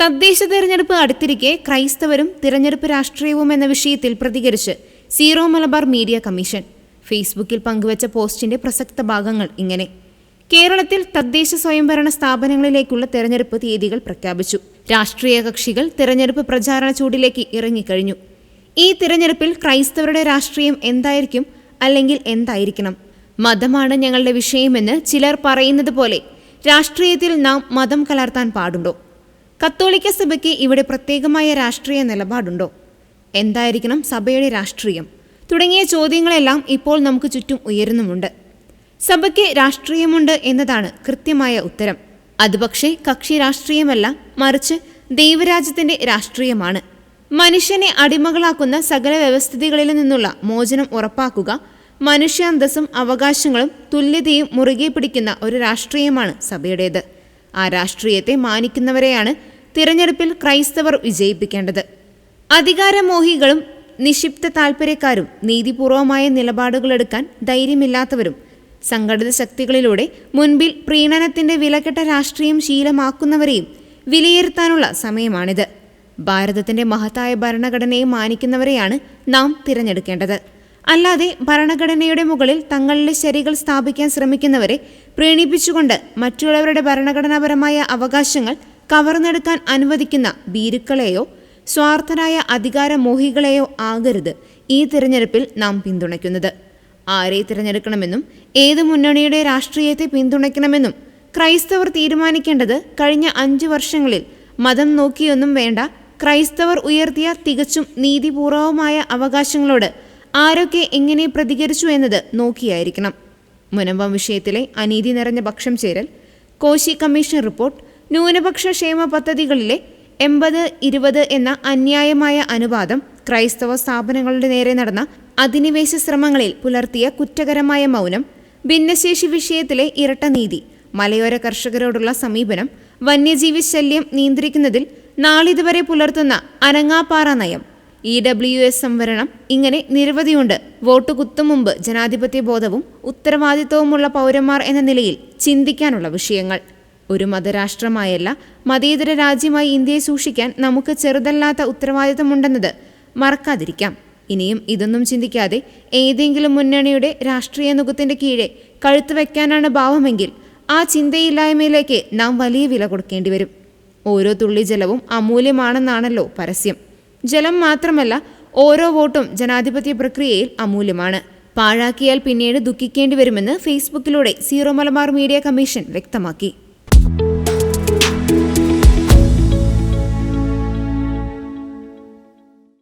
തദ്ദേശ തെരഞ്ഞെടുപ്പ് അടുത്തിരിക്കെ ക്രൈസ്തവരും തിരഞ്ഞെടുപ്പ് രാഷ്ട്രീയവും എന്ന വിഷയത്തിൽ പ്രതികരിച്ച് സീറോ മലബാർ മീഡിയ കമ്മീഷൻ. ഫേസ്ബുക്കിൽ പങ്കുവച്ച പോസ്റ്റിന്റെ പ്രസക്ത ഭാഗങ്ങൾ ഇങ്ങനെ. കേരളത്തിൽ തദ്ദേശ സ്വയംഭരണ സ്ഥാപനങ്ങളിലേക്കുള്ള തെരഞ്ഞെടുപ്പ് തീയതികൾ പ്രഖ്യാപിച്ചു. രാഷ്ട്രീയ കക്ഷികൾ തെരഞ്ഞെടുപ്പ് പ്രചാരണ ചൂടിലേക്ക് ഇറങ്ങിക്കഴിഞ്ഞു. ഈ തിരഞ്ഞെടുപ്പിൽ ക്രൈസ്തവരുടെ രാഷ്ട്രീയം എന്തായിരിക്കും അല്ലെങ്കിൽ എന്തായിരിക്കണം? മതമാണ് ഞങ്ങളുടെ വിഷയമെന്ന് ചിലർ പറയുന്നത് പോലെ രാഷ്ട്രീയത്തിൽ നാം മതം കലർത്താൻ പാടുണ്ടോ? കത്തോലിക്ക സഭയ്ക്ക് ഇവിടെ പ്രത്യേകമായ രാഷ്ട്രീയ നിലപാടുണ്ടോ? എന്തായിരിക്കണം സഭയുടെ രാഷ്ട്രീയം? തുടങ്ങിയ ചോദ്യങ്ങളെല്ലാം ഇപ്പോൾ നമുക്ക് ചുറ്റും ഉയരുന്നുമുണ്ട്. സഭയ്ക്ക് രാഷ്ട്രീയമുണ്ട് എന്നതാണ് കൃത്യമായ ഉത്തരം. അതുപക്ഷേ കക്ഷി രാഷ്ട്രീയമല്ല മറിച്ച് ദൈവരാജ്യത്തിന്റെ രാഷ്ട്രീയമാണ്. മനുഷ്യനെ അടിമകളാക്കുന്ന സകല വ്യവസ്ഥിതികളിൽ നിന്നുള്ള മോചനം ഉറപ്പാക്കുക മനുഷ്യാന്തസ്സും അവകാശങ്ങളും തുല്യതയും മുറുകെ പിടിക്കുന്ന ഒരു രാഷ്ട്രീയമാണ് സഭയുടേത്. ആ രാഷ്ട്രീയത്തെ മാനിക്കുന്നവരെയാണ് തിരഞ്ഞെടുപ്പിൽ ക്രൈസ്തവർ വിജയിപ്പിക്കേണ്ടത്. അധികാരമോഹികളും നിക്ഷിപ്ത താൽപ്പര്യക്കാരും നീതിപൂർവമായ നിലപാടുകളെടുക്കാൻ ധൈര്യമില്ലാത്തവരും സംഘടിത ശക്തികളിലൂടെ മുൻപിൽ പ്രീണനത്തിന്റെ വിലക്കെട്ട രാഷ്ട്രീയം ശീലമാക്കുന്നവരെയും വിലയിരുത്താനുള്ള സമയമാണിത്. ഭാരതത്തിന്റെ മഹത്തായ ഭരണഘടനയെ മാനിക്കുന്നവരെയാണ് നാം തിരഞ്ഞെടുക്കേണ്ടത്. അല്ലാതെ ഭരണഘടനയുടെ മുകളിൽ തങ്ങളുടെ ശരികൾ സ്ഥാപിക്കാൻ ശ്രമിക്കുന്നവരെ പ്രീണിപ്പിച്ചുകൊണ്ട് മറ്റുള്ളവരുടെ ഭരണഘടനാപരമായ അവകാശങ്ങൾ കവർന്നെടുക്കാൻ അനുവദിക്കുന്ന ഭീരുക്കളെയോ സ്വാർത്ഥരായ അധികാരമോഹികളെയോ ആകരുത് ഈ തിരഞ്ഞെടുപ്പിൽ നാം പിന്തുണയ്ക്കുന്നത്. ആരെ തിരഞ്ഞെടുക്കണമെന്നും ഏത് മുന്നണിയുടെ രാഷ്ട്രീയത്തെ പിന്തുണയ്ക്കണമെന്നും ക്രൈസ്തവർ തീരുമാനിക്കേണ്ടത് കഴിഞ്ഞ അഞ്ചു വർഷങ്ങളിൽ മതം നോക്കിയൊന്നും വേണ്ട ക്രൈസ്തവർ ഉയർത്തിയ തികച്ചും നീതിപൂർവമായ അവകാശങ്ങളോട് ആരൊക്കെ എങ്ങനെ പ്രതികരിച്ചു എന്നത് നോക്കിയായിരിക്കണം. മുനമ്പം വിഷയത്തിലെ അനീതി നിറഞ്ഞ പക്ഷം ചേരൽ കോശി കമ്മീഷൻ റിപ്പോർട്ട് ന്യൂനപക്ഷ ക്ഷേമ പദ്ധതികളിലെ എൺപത് ഇരുപത് എന്ന അന്യായമായ അനുപാതം ക്രൈസ്തവ സ്ഥാപനങ്ങളുടെ നേരെ നടന്ന അധിനിവേശ ശ്രമങ്ങളിൽ പുലർത്തിയ കുറ്റകരമായ മൗനം ഭിന്നശേഷി വിഷയത്തിലെ ഇരട്ട നീതി മലയോര കർഷകരോടുള്ള സമീപനം വന്യജീവി ശല്യം നിയന്ത്രിക്കുന്നതിൽ നാളിതുവരെ പുലർത്തുന്ന അനങ്ങാപ്പാറ നയം. ഇ ഡബ്ല്യു എസ് സംവരണം ഇങ്ങനെ നിരവധിയുണ്ട്. വോട്ട് കുത്തും മുമ്പ് ജനാധിപത്യ ബോധവും ഉത്തരവാദിത്വവുമുള്ള പൗരന്മാർ എന്ന നിലയിൽ ചിന്തിക്കാനുള്ള വിഷയങ്ങൾ. ഒരു മതരാഷ്ട്രമായല്ല മതേതര രാജ്യമായി ഇന്ത്യയെ സൂക്ഷിക്കാൻ നമുക്ക് ചെറുതല്ലാത്ത ഉത്തരവാദിത്തമുണ്ടെന്നത് മറക്കാതിരിക്കാം. ഇനിയും ഇതൊന്നും ചിന്തിക്കാതെ ഏതെങ്കിലും മുന്നണിയുടെ രാഷ്ട്രീയ നുഖത്തിന്റെ കീഴെ കഴുത്ത് വയ്ക്കാനാണ് ഭാവമെങ്കിൽ ആ ചിന്തയില്ലായ്മയിലേക്ക് നാം വലിയ വില കൊടുക്കേണ്ടി വരും. ഓരോ തുള്ളി ജലവും അമൂല്യമാണെന്നാണല്ലോ പരസ്യം. ജലം മാത്രമല്ല ഓരോ വോട്ടും ജനാധിപത്യ പ്രക്രിയയിൽ അമൂല്യമാണ്. പാഴാക്കിയാൽ പിന്നീട് ദുഃഖിക്കേണ്ടി വരുമെന്ന് ഫേസ്ബുക്കിലൂടെ സീറോ മലബാർ മീഡിയ കമ്മീഷൻ വ്യക്തമാക്കി.